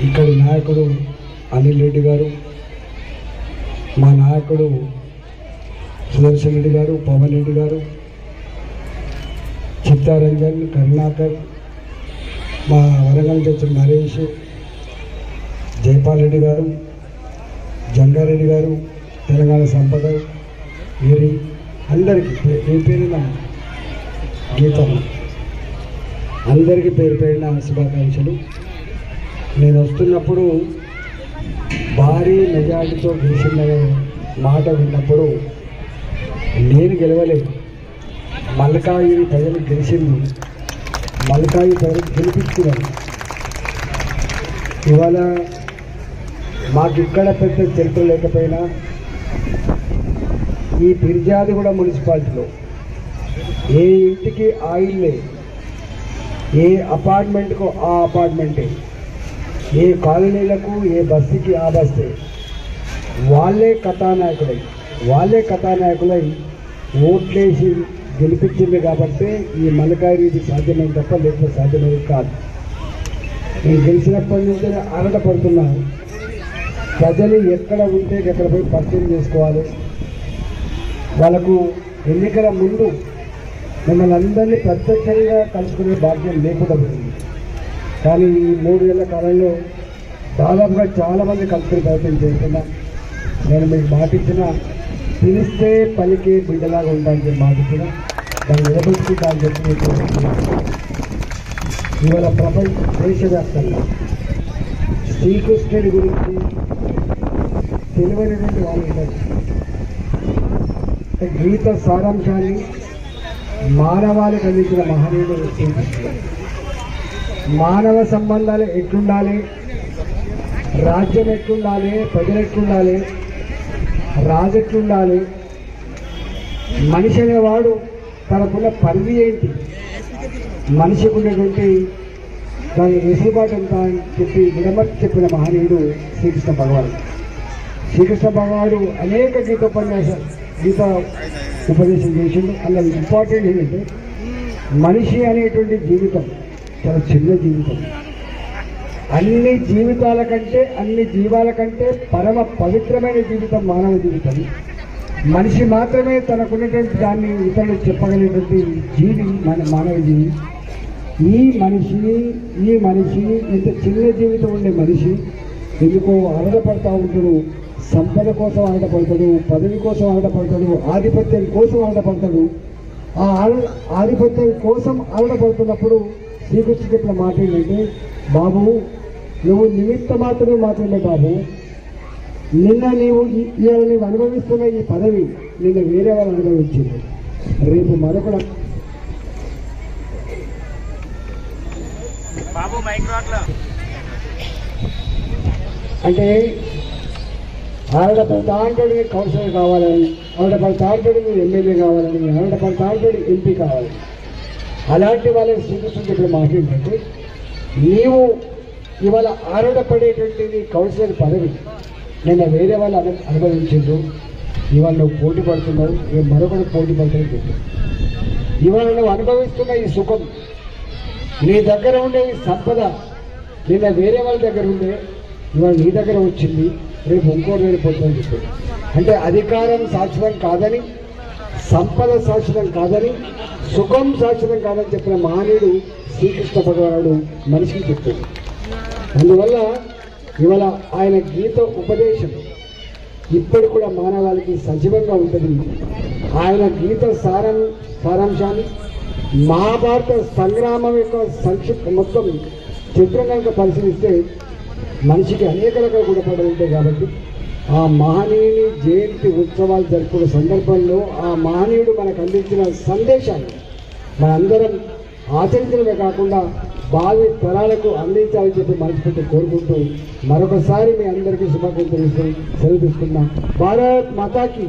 ఇక్కడి నాయకుడు అనిల్ రెడ్డి గారు మా నాయకుడు సుదర్శన్ రెడ్డి గారు పవన్ రెడ్డి గారు చిత్తారంజన్ కరుణాకర్ మా వరంగల్ తెచ్చిన నరేష్ జైపాల్ రెడ్డి గారు జంగారెడ్డి గారు తెలంగాణ సంపద వీరి అందరికీ పే- ఏ పేరున గీతమ్మ అందరికీ పేరు పేరిన శుభాకాంక్షలు. నేను వస్తున్నప్పుడు భారీ మెజార్టీతో గెలిచిన మాట విన్నప్పుడు నేను గెలవలేదు మల్కాయి ప్రజలు గెలిచింది మల్కాయి ప్రజలు గెలిపించినారు ఇవాళ మాకు ఇక్కడ పెద్ద చరిత్ర లేకపోయినా ఈ పిర్జాదిగూడ మున్సిపాలిటీలో. ఏ ఇంటికి ఆ ఇల్లే. ఏ అపార్ట్మెంట్కు ఆ అపార్ట్మెంటే. ఏ కాలనీలకు ఏ బస్సుకి ఆ బస్సే వాళ్ళే కథానాయకులై వాళ్ళే కథానాయకులై ఓట్లేసి గెలిపించింది కాబట్టి ఈ మలకారీది సాధ్యమైన తప్ప లేకపోతే సాధ్యమైంది కాదు. నేను గెలిచినప్పటి నుంచి ఆనందపడుతున్నాను ప్రజలు ఎక్కడ ఉంటే ఎక్కడ పోయి పరిచయం చేసుకోవాలి. వాళ్ళకు ఎన్నికల ముందు మిమ్మల్ని అందరినీ ప్రత్యక్షంగా కలుసుకునే భాగ్యం లేకుండా పోయింది కానీ ఈ మూడు ఏళ్ళ కాలంలో దాదాపుగా చాలామంది కలుసుకునే ప్రయత్నం చేస్తున్నా. నేను మీకు మాట పిలిస్తే పలికే బిడ్డలాగా ఉంటానని చెప్పి మాట ఇచ్చిన దాన్ని నిలబెట్టుకుంటానని చెప్పి ఇవాళ ప్రపంచ దేశవ్యాప్తంగా శ్రీకృష్ణుడి గురించి తెలివైనటువంటి వాళ్ళు గీత సారాంశాన్ని మానవాళికి అందించిన మహనీయుడు మానవ సంబంధాలు ఎట్లుండాలి? రాజ్యం ఎట్లుండాలి? ప్రజలు ఎట్లుండాలి? రాజు ఎట్లుండాలి? మనిషి అనేవాడు తనకున్న పరిధి ఏంటి? మనిషికి ఉన్నటువంటి దాని వెసులుబాటు ఎంత అని చెప్పి విడమర్చి చెప్పిన మహనీయుడు శ్రీకృష్ణ భగవాన్ శ్రీకృష్ణ భగవానుడు అనేక గీతోపన్యాస గీత ఉపదేశం చేసిండు. అందులో ఇంపార్టెంట్ ఏంటంటే మనిషి అనేటువంటి జీవితం చాలా చిన్న జీవితం. అన్ని జీవితాల కంటే అన్ని జీవాల కంటే పరమ పవిత్రమైన జీవితం మానవ జీవితం. మనిషి మాత్రమే తనకున్నటువంటి దాన్ని ఇతరులు చెప్పగలిగినటువంటి జీవి మన మానవ జీవి. ఈ మనిషి ఈ మనిషి ఇంత చిన్న జీవితం ఉండే మనిషి ఎందుకో ఆనందపడతా ఉంటాడు సంపద కోసం ఆనందపడతాడు పదవి కోసం ఆనందపడతాడు ఆధిపత్యం కోసం ఆనందపడతాడు ఆ ఆధిపత్యం కోసం ఆనందపడుతున్నప్పుడు శ్రీకృష్ణ చెప్పిన మాట ఏంటంటే బాబు నువ్వు నిమిత్త మాత్రమే మాత్రమే బాబు. నిన్న నీవు ఈ- ఇవాళ నీవు అనుభవిస్తున్న ఈ పదవి నిన్న వేరే వాళ్ళు అనుభవించింది రేపు మరొకడు అంటే ఆవిడ తాంటోడికి కౌన్సిలర్ కావాలని ఆవిడ పది ఎమ్మెల్యే కావాలని ఆవిడ పది ఎంపీ కావాలని అలాంటి వాళ్ళని శ్రీకృష్ణుడు ఇక్కడ మాట్లాడిందంటే నీవు ఇవాళ ఆరుడపడేటువంటిది కౌన్సిలర్ పదవి నిన్న వేరే వాళ్ళు అను అనుభవించిండ్రు. ఇవాళ నువ్వు పోటీ పడుతున్నావు రేపు మరొకటి పోటీ పడుతుంది చెప్పి ఇవాళ నువ్వు అనుభవిస్తున్న ఈ సుఖం నీ దగ్గర ఉండే ఈ సంపద నిన్న వేరే వాళ్ళ దగ్గర ఉండే ఇవాళ నీ దగ్గర వచ్చింది. రేపు ఇంకోటి వెళ్ళిపోతుందని చెప్పాడు అంటే అధికారం శాశ్వతం కాదని సంపద శాశ్వతం కాదని సుఖం శాశ్వతం కాదని చెప్పిన మహనీయుడు శ్రీకృష్ణ భగవానుడు మనిషికి చెప్తాడు అందువల్ల ఇవాళ ఆయన గీత ఉపదేశం ఇప్పటి కూడా మానవాళికి సజీవంగా ఉంటుంది. ఆయన గీత సారం సారాంశాన్ని మహాభారత సంగ్రామం యొక్క సంక్షిప్త మొత్తం చిత్రం కనుక పరిశీలిస్తే మనిషికి అనేక రకాల గుణపాఠాలు ఉంటాయి కాబట్టి ఆ మహనీయుని జయంతి ఉత్సవాలు జరుపుకునే సందర్భంలో ఆ మహనీయుడు మనకు అందించిన సందేశాన్ని మనందరం ఆచరించడమే కాకుండా భావి తరాలకు అందించాలని చెప్పి మనస్ఫూర్తి కోరుకుంటూ మరొకసారి మీ అందరికీ శుభాకాంక్షలు సెలవు తీసుకున్నాం భారత్ మాతాకి.